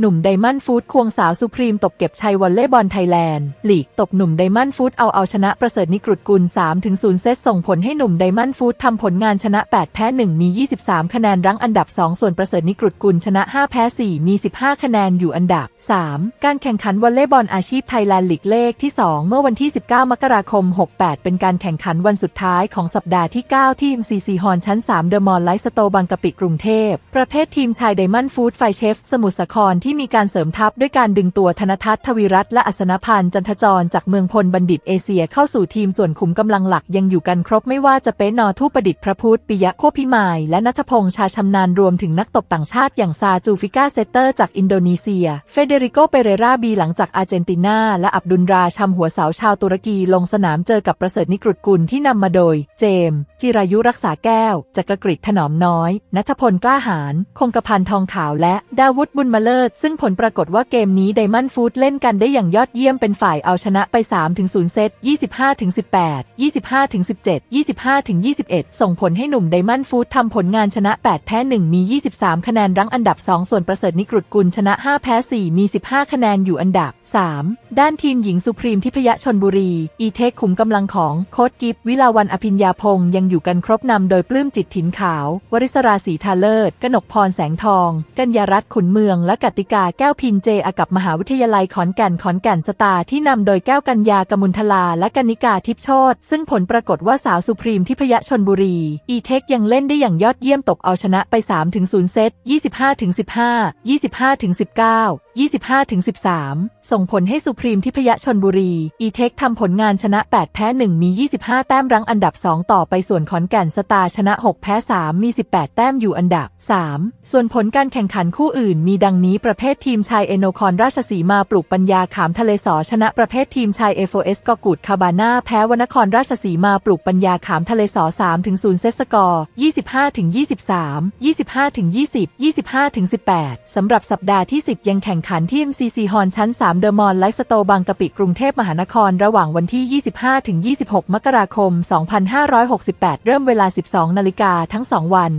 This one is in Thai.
หนุ่มไดมอนด์ฟู้ดควงสาวสุพรีมตบเก็บชัยวอลเลย์บอลไทยแลนด์ลีกตบหนุ่มไดมอนด์ฟู้ดเอาเอาชนะประเสริฐนิกรุดกุล3-0เซตส่งผลให้หนุ่มไดมอนด์ฟู้ดทำผลงานชนะ 8 แพ้ 1 มี 23 คะแนนรั้งอันดับ 2 ส่วนประเสริฐนิกรุดกุลชนะ 5 แพ้ 4 มี 15 คะแนนอยู่อันดับ 3 การแข่งขันวอลเลย์บอลอาชีพไทยแลนด์ลีกเลขที่ 2 เมื่อวันที่ 19 มกราคม 68 เป็นการแข่งขันวันสุดท้ายของสัปดาห์ที่ 9 ที่ MCC ฮอนชั้น 3 เดอะมอลล์ไลท์สโตบางกะปิกรุงเทพประเภททีมชายไดมอนด์ฟู้ดไฟเชฟสมุทรสาครที่ที่มีการเสริมทัพด้วยการดึงตัวธนทัศน์ทวีรัตน์และอัศนพันธ์จันทจรจากเมืองพลบัณฑิตเอเชียเข้าสู่ทีมส่วนขุมกำลังหลักยังอยู่กันครบไม่ว่าจะเป็นนอทูประดิษฐ์พระพุทธปิยะโคพิมายและนัทพงษ์ชาชำนาญรวมถึงนักตบต่างชาติอย่างซาจูฟิก้าเซตเตอร์จากอินโดนีเซีย เฟเดริโกเปเรราบีหลังจากอาร์เจนตินาและอับดุลราชำหัวเสาชาวตุรกีลงสนามเจอกับประเสริฐนิกรุดกุลที่นำมาโดย เจมส์จิรายุรักษาแก้วจักรกริดถนอมน้อยนัทพลกล้าหาญคงกระพันทองขาวและดาวุฒบุญมาเลิศซึ่งผลปรากฏว่าเกมนี้ไดมอนด์ฟูดเล่นกันได้อย่างยอดเยี่ยมเป็นฝ่ายเอาชนะไป 3-0 เซต 25-18 25-17 25-21 ส่งผลให้หนุ่มไดมอนด์ฟูดทำผลงานชนะ 8 แพ้ 1 มี 23 คะแนนรั้งอันดับ 2 ส่วนประเสริฐนิกรุดกุลชนะ 5 แพ้ 4 มี 15 คะแนนอยู่อันดับ 3 ด้านทีมหญิงสุพรีมทิพยชนบุรี อีเทคขุมกำลังของโค้ดกิฟวิลาวันอภิญญาพงษ์ยังอยู่กันครบนำโดยปลื้มจิตถินขาว วริศราศรีทาเลิศกนกพรแสงทอง กัญญารัตน์ขุนเมืองและกติกาแก้วพินเจอากับมหาวิทยาลัยขอนแก่นขอนแก่นสตาร์ที่นำโดยแก้วกัญญากมุลทลาและกนิกาทิพโชตซึ่งผลปรากฏว่าสาวสุพรีมทิพยชนบุรี อีเทคยังเล่นได้อย่างยอดเยี่ยมตกเอาชนะไป 3-0 เซต 25-15 25-19 25-13 ส่งผลให้สุพรีมทิพยชนบุรี อีเทคทำผลงานชนะ 8 แพ้ 1 มี 25 แต้มรั้งอันดับ 2 ต่อไปส่วนขอนแก่นสตาร์ชนะ 6 แพ้ 3 มี 18 แต้มอยู่อันดับ 3 ส่วนผลการแข่งขันคู่อื่น มีดังนี้ประเภททีมชายเอโนคอนราชสีมาปลูกปัญญาขามทะเลสอชนะประเภททีมชายเอโฟเอสกอกูดคาบาน่าแพ้วนครราชสีมาปลูกปัญญาขามทะเลสอ3ถึง0เซตสกอร์ 25ถึง23 25ถึง20 25ถึง18สำหรับสัปดาห์ที่ 10 ยังแข่งขันที่ MCC ฮอนชั้น 3 เดอะมอลล์ไลฟ์สโตบางกะปิกรุงเทพมหานครระหว่างวันที่ 25ถึง26 มกราคม 2568 เริ่มเวลา 12 นาฬิกาทั้ง 2 วัน